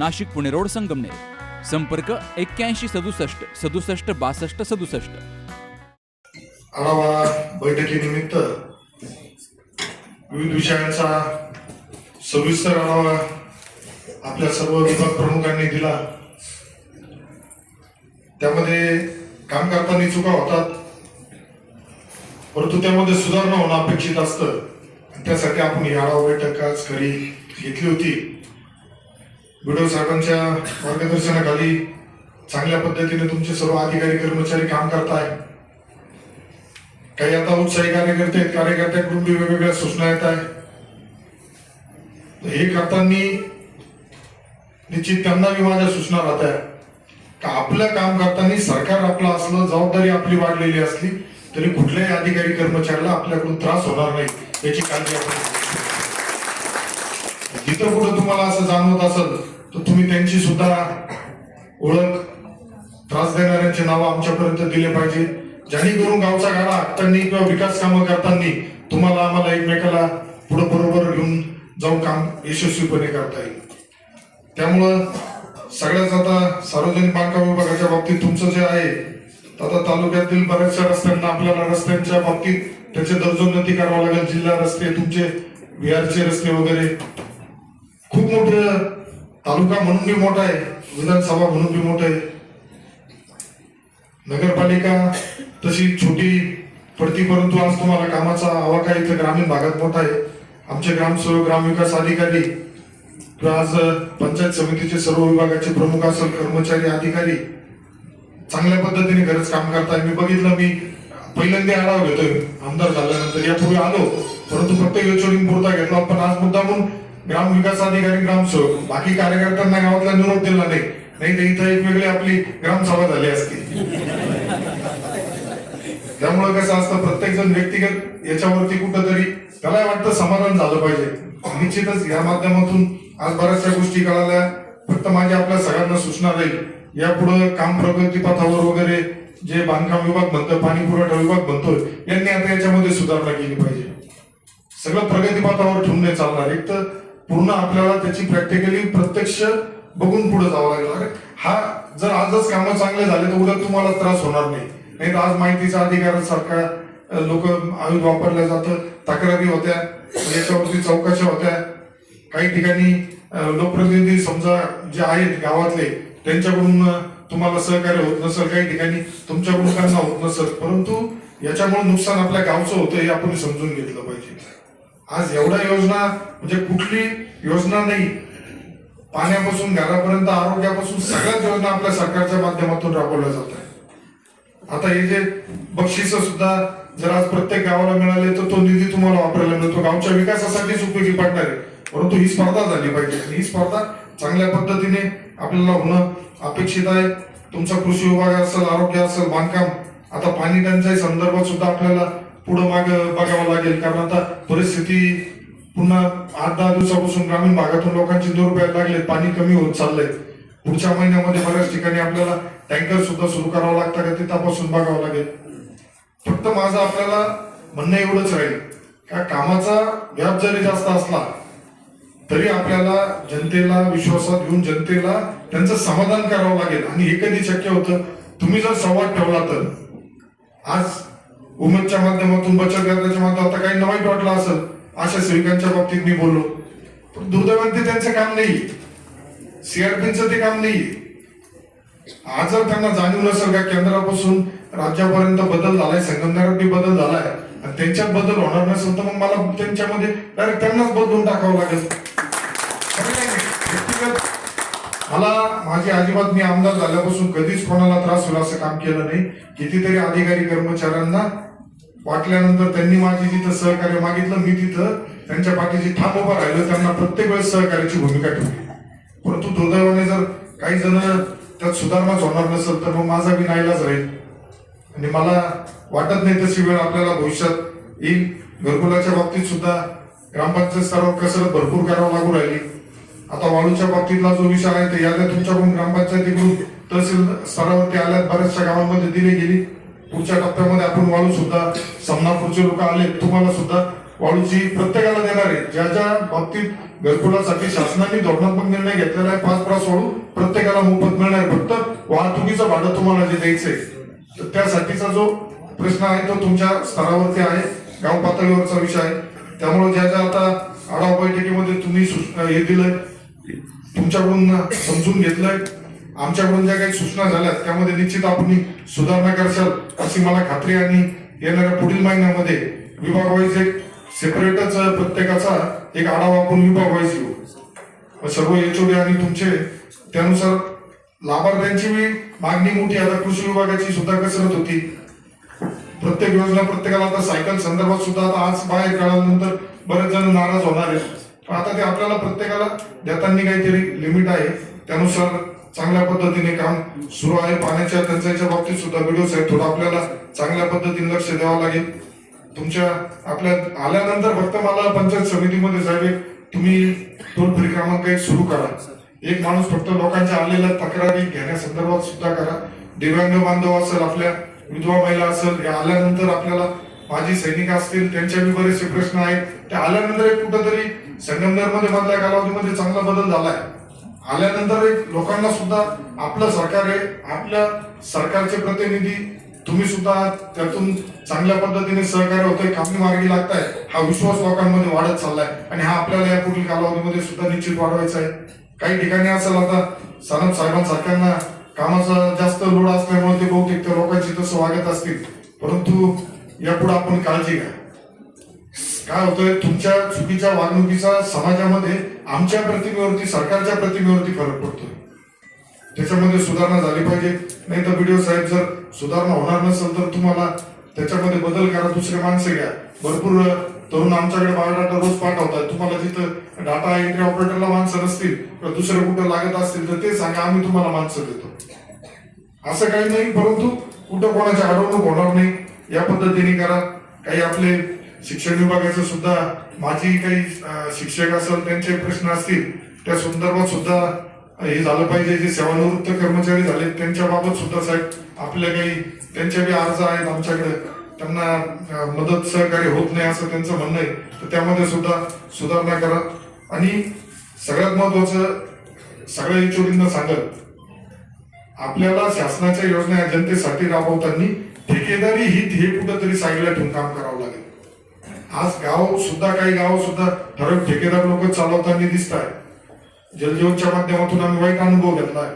Nashik Pune road Sangamner. संपर्क एक्क्याऐंशी सदुसष्ट सदुसष्ट बासष्ट सदुसष्ट. आढावा बैठकीनिमित्त विविध विषयांचा सविस्तर आढावा आपल्या सर्व विभाग प्रमुखांनी दिला. त्यामध्ये काम करताना चुका होतात. परंतु त्यामध्ये सुधारणा होणं अपेक्षित असतं. त्यासाठी आपण ही आढावा बैठक आज घरी घेतली होती. बिडो साहेबांच्या मार्गदर्शनाखाली चांगल्या पद्धतीने तुमचे सर्व अधिकारी कर्मचारी काम करताय. काही आता उत्साही कार्यकर्ते आहेत कार्यकर्त्यांकडून वेगवेगळ्या सूचना येत आहे हे करताना निश्चित त्यांना माझ्या सूचना राहत्या का आपलं काम करताना सरकार आपलं असलं जबाबदारी आपली वाढलेली असली तरी कुठल्याही अधिकारी कर्मचाऱ्याला आपल्याकडून त्रास होणार नाही याची काळजी आपण घेऊ. कुठं तुम्हाला असं जाणवत असेल तर तुम्ही त्यांची सुद्धा ओळख त्रास देणाऱ्यांचे नाव आमच्यापर्यंत दिले पाहिजे. जेणेकरून गावचा गाडा हाकताना किंवा विकास कामं करताना तुम्हाला आम्हाला एकमेकाला पुढे बरोबर घेऊन जाऊन काम यशस्वीपणे करता येईल. त्यामुळं सगळ्याच आता सार्वजनिक बांधकाम विभागाच्या बाबतीत तुमचं जे आहे आता तालुक्यातील बऱ्याचशा रस्त्यांना आपल्याला रस्त्यांच्या बाबतीत त्याचे दर्जोन्नती करावं लागेल. जिल्हा रस्ते तुमचे विहारचे रस्ते वगैरे. खूप मोठं तालुका म्हणून बी मोठा आहे विधानसभा म्हणून बी मोठं आहे. नगरपालिका तशी छोटी पडती परंतु आज तुम्हाला कामाचा आवाका इथं ग्रामीण भागात मोठा आहे. आमचे ग्रामसेवक ग्रामविकास अधिकारी किंवा आज पंचायत समितीचे सर्व विभागाचे प्रमुख असेल कर्मचारी अधिकारी चांगल्या पद्धतीने खरंच काम करताय मी बघितलं मी पहिल्यांदा आढावा घेतोय. आमदार झाल्यानंतर यापूर्वी आलो परंतु फक्त योचोडी पुरता घेतला पण आज मुद्दा म्हणून ग्राम विकास अधिकारी ग्रामसेवक बाकी कार्यकर्त्यांना गावातला निरोप दिला नाही नाही तर इथं एक वेगळी आपली ग्रामसभा झाली असती. त्यामुळे कसं असतं प्रत्येक जण व्यक्तिगत याच्यावरती कुठंतरी त्याला वाटतं समाधान झालं पाहिजे. निश्चितच या माध्यमातून आज बऱ्याचशा गोष्टी कळाल्या. फक्त माझी आपल्या सगळ्यांना सूचना राहील. यापुढे काम प्रगती पथावर वगैरे जे बांधकाम विभाग म्हणतो पाणी पुरवठा विभाग म्हणतोय यांनी आता याच्यामध्ये सुधारणा केली पाहिजे. सगळं प्रगतीपथावर ठेवून नाही चालणार. एक तर पूर्ण आपल्याला त्याची प्रॅक्टिकली प्रत्यक्ष बघून पुढे जावं लागेल. अरे हा जर आजच कामं चांगले झाले तर उद्या तुम्हाला त्रास होणार नाही. नाही तर आज माहितीचा अधिकारासारखा लोक आयुध वापरल्या जातं तक्रारी होत्या याच्यावरती चौकशा होत्या. काही ठिकाणी लोकप्रतिनिधी समजा जे आहेत गावातले त्यांच्याकडून तुम्हाला सहकार्य होत नसेल काही ठिकाणी तुमच्याकडून त्यांना होत नसेल परंतु याच्यामुळे नुकसान आपल्या गावचं होतं हे आपण समजून घेतलं पाहिजे. आज एवढ्या योजना म्हणजे कुठली योजना नाही. पाण्यापासून घरापर्यंत आरोग्यापासून सगळ्याच योजना आपल्या सरकारच्या माध्यमातून राबवल्या जात आहे आता हे जे बक्षीस सुद्धा जर आज प्रत्येक गावाला मिळाले तर तो निधी तुम्हाला वापरायला मिळतो. गावच्या विकासासाठीच उपयोगी पडणार आहे. परंतु ही स्पर्धा झाली पाहिजे. आणि ही स्पर्धा चांगल्या पद्धतीने आपल्याला होणं अपेक्षित आहे. तुमचा कृषी विभाग असेल आरोग्य असेल बांधकाम आता पाणी टंचाई संदर्भात सुद्धा आपल्याला पुढं माग बघावं लागेल. कारण आता परिस्थिती पुन्हा आठ दहा दिवसापासून ग्रामीण भागातून लोकांची दूर प्यायला लागले पाणी कमी होत चाललंय. पुढच्या महिन्यामध्ये बऱ्याच ठिकाणी आपल्याला टँकर सुद्धा सुरू करावं लागतं का ते तपासून बघावं लागेल. फक्त माझं आपल्याला म्हणणं एवढंच राहील. का कामाचा व्याप जरी जास्त असला तरी आपल्याला जनतेला विश्वासात घेऊन जनतेला त्यांचं समाधान करावं लागेल. आणि हे कधी शक्य होतं? तुम्ही जर संवाद ठेवला तर. आज उमेदच्या माध्यमातून बचत गटाच्या माध्यमात आता काही वाईट वाटलं असं अशा सेविकांच्या बाबतीत मी बोललो. पण दुर्दैवान ते त्यांचं काम नाही. सीआरपीचं ते काम नाही. आज जर त्यांना जाणीव नसेल का केंद्रापासून राज्यापर्यंत बदल झालाय संगमनेरात बी बदल झालाय आणि त्यांच्यात बदल होणार नसेल तर मग मला त्यांच्यामध्ये डायरेक्ट त्यांनाच बदलून टाकावं लागेल. मला माझी अजिबात मी आमदार झाल्यापासून कधीच कोणाला त्रास होईल असं काम केलं नाही. कितीतरी अधिकारी कर्मचाऱ्यांना वाटल्यानंतर त्यांनी माझी जिथं सहकार्य मागितलं मी तिथं त्यांच्या पाठीशी ठाम उभा राहिलं त्यांना प्रत्येक वेळेस सहकार्याची भूमिका ठेवली. परंतु दुर्दैवाने जर काही जण त्यात सुधारणाच होणार नसेल तर मग माझा बी नाहीलाच राहील. आणि मला वाटत नाही तशी वेळ आपल्याला भविष्यात येईल. घरकुलाच्या बाबतीत सुद्धा ग्रामपंचायत स्तरावर कसरत भरपूर करावं लागू राहिली. आता वाळूच्या बाबतीतला जो विषय आहे ते याद्या तुमच्याकडून ग्रामपंचायतीकडून तहसील स्तरावरती आल्यात बऱ्याचशा गावांमध्ये दिली गेली. पुढच्या टप्प्यामध्ये आपण वाळू सुद्धा समनापूरचे लोक आले तुम्हाला सुद्धा वाळूची प्रत्येकाला देणार आहे. ज्या ज्या बाबतीत घरकुलासाठी शासनाने धोरणात्मक निर्णय घेतलेला आहे पाच प्रास वाळू प्रत्येकाला मोफत मिळणार फक्त वाहतुकीचं भाडं तुम्हाला जे द्यायचंय तर त्यासाठीचा जो प्रश्न आहे तो तुमच्या स्तरावरती आहे. गाव पातळीवरचा विषय आहे. त्यामुळे ज्या ज्या आता आढावा बैठकीमध्ये तुम्ही हे दिलंय तुमच्याकडून समजून घेतलंय आमच्याकडून ज्या काही सूचना झाल्या त्यामध्ये निश्चित आपण सुधारणा करशाल अशी मला खात्री आणि येणाऱ्या पुढील महिन्यामध्ये विभाग वाईज एक सेपरेटच प्रत्येकाचा एक आढावा आपण विभाग वाईज घेऊ. सर्व एचओडी आणि तुमचे त्यानुसार लाभार्थ्यांची मी मागणी मोठी आता कृषी विभागाची सुद्धा कसरत होती. प्रत्येक योजना प्रत्येकाला आता सायकल संदर्भात सुद्धा आता आज बाहेर काढल्यानंतर बरेच जण नाराज होणार आहेत. पण आता ते आपल्याला प्रत्येकाला देताना काहीतरी लिमिट आहे. त्यानुसार चांगल्या पद्धतीने काम सुरू आहे. पाण्याच्या टंचाईच्या बाबतीत सुद्धा व्हिडिओ साहेब थोडं आपल्याला चांगल्या पद्धतीने लक्ष द्यावं लागेल. तुमच्या आपल्या आल्यानंतर फक्त मला पंचायत समितीमध्ये साहेब तुम्ही टोल फ्री क्रमांक एक सुरू करा. एक माणूस फक्त लोकांच्या आलेल्या तक्रारी घेण्यासंदर्भात सुद्धा करा. दिव्यांग बांधव असेल आपल्या विधवा महिला असेल या आल्यानंतर आपल्याला माजी सैनिक असतील त्यांच्या बी बरेचसे प्रश्न आहेत. ते आल्यानंतर एक कुठंतरी संगमनेरमध्ये मधल्या कालावधीमध्ये चांगला बदल झालाय. आल्यानंतर एक लोकांना सुद्धा आपलं सरकार आहे आपल्या सरकारचे प्रतिनिधी तुम्ही सुद्धा त्यातून चांगल्या पद्धतीने सहकार्य होतंय कामी मार्गी लागताय हा विश्वास लोकांमध्ये वाढत चाललाय आणि हा आपल्याला या पुढील कालावधीमध्ये सुद्धा निश्चित वाढवायचा आहे. काही ठिकाणी असेल आता सानप साहेबांसारख्यांना कामाचा जास्त लोड असल्यामुळे ते बहुतेक त्या लोकांची तसं वागत असतील. परंतु यापुढे आपण काळजी घ्या. काय होतंय तुमच्या चुकीच्या वागणुकीचा समाजामध्ये आमच्या प्रतिमेवरती सरकारच्या प्रतिमेवरती फरक पडतोय. त्याच्यामध्ये सुधारणा झाली पाहिजे. नाही तर व्हिडिओ साहेब जर सुधारणा होणार नसेल तर तुम्हाला त्याच्यामध्ये बदल करा दुसरे माणसं घ्या. भरपूर तरुण आमच्याकडे बायोडाटा रोज पाठवतात तुम्हाला जिथं डाटा एंट्री ऑपरेटरला माणसं नसतील किंवा दुसरे कुठं लागत असतील तर ते सांगा आम्ही तुम्हाला माणसं देतो. असं काही नाही परंतु कुठं कोणाची अडवणूक होणार नाही या पद्धतीने करा. काही आपले शिक्षण विभागाचं सुद्धा माझी काही शिक्षक असेल त्यांचे प्रश्न असतील त्या संदर्भात सुद्धा हे झालं पाहिजे. जे सेवानिवृत्त कर्मचारी झाले त्यांच्या बाबत सुद्धा साहेब आपल्या काही त्यांच्या बी अर्ज आहेत आमच्याकडे. त्यांना मदत सहकार्य होत नाही असं त्यांचं म्हणणं आहे. तर त्यामध्ये सुद्धा सुधारणा करा. आणि सगळ्यात महत्वाचं सगळ्या इचोरींना सांगत आपल्याला शासनाच्या योजना जनतेसाठी राबवताना ठेकेदारी ही ध्येय कुठंतरी साईडला ठेवून काम करावं लागेल. आज गाव सुद्धा काही गाव सुद्धा ठराविक ठेकेदार लोक चालवताना दिसत आहे जलजीवनच्या माध्यमातून आम्ही वाईट अनुभव घेतलाय.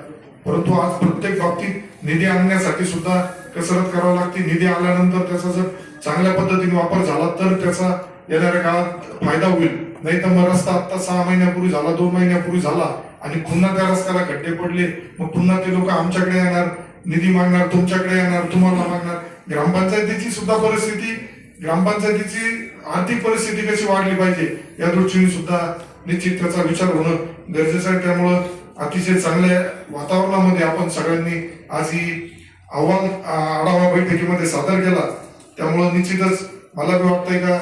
परंतु आज प्रत्येक बाबतीत निधी आणण्यासाठी सुद्धा कसरत करावी लागते. निधी आल्यानंतर त्याचा जर चांगल्या पद्धतीने वापर झाला तर त्याचा येणाऱ्या काळात फायदा होईल. नाही तर मग रस्ता आता सहा महिन्यापूर्वी झाला दोन महिन्यापूर्वी झाला आणि पुन्हा त्या रस्त्याला खड्डे पडले. मग पुन्हा ते लोक आमच्याकडे येणार निधी मागणार तुमच्याकडे येणार तुम्हाला मागणार. ग्रामपंचायतीची सुद्धा परिस्थिती ग्रामपंचायतीची आर्थिक परिस्थिती कशी वाढली पाहिजे या दृष्टीने सुद्धा निश्चित त्याचा विचार होणं गरजेचं आहे. त्यामुळं अतिशय चांगल्या वातावरणामध्ये आपण सगळ्यांनी आज ही आव्हान आढावा बैठकीमध्ये सादर केला. त्यामुळं निश्चितच मला बी वाटतंय का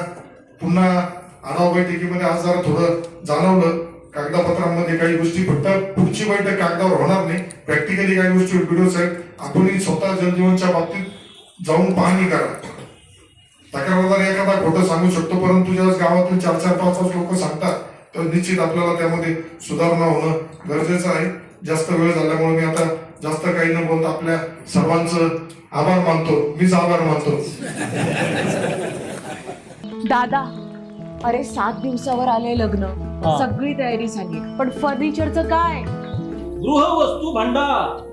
पुन्हा आढावा बैठकीमध्ये आज जरा थोडं जाणवलं. कागदापत्रांमध्ये काही गोष्टी फक्त पुढची बैठक कागदावर होणार नाही. प्रॅक्टिकली काही गोष्टी व्हिडिओ साहेब आपणही स्वतः जलजीवनच्या बाबतीत जाऊन पाहणी करा. तक्रारदार एखादा खोटं सांगू शकतो परंतु ज्यावेळेस गावातील चार चार पाच पाच लोक सांगतात तर निश्चित आपल्याला त्यामध्ये सुधारणा होणं गरजेचं आहे. जास्त वेळ झाल्यामुळे मी आता जास्त काही न बोलता आपल्या सर्वांचं आभार मानतो. मीच आभार मानतो. दादा अरे सात दिवसावर आले लग्न. सगळी तयारी झाली. पण फर्निचरचं काय? गृहवस्तू भांडार.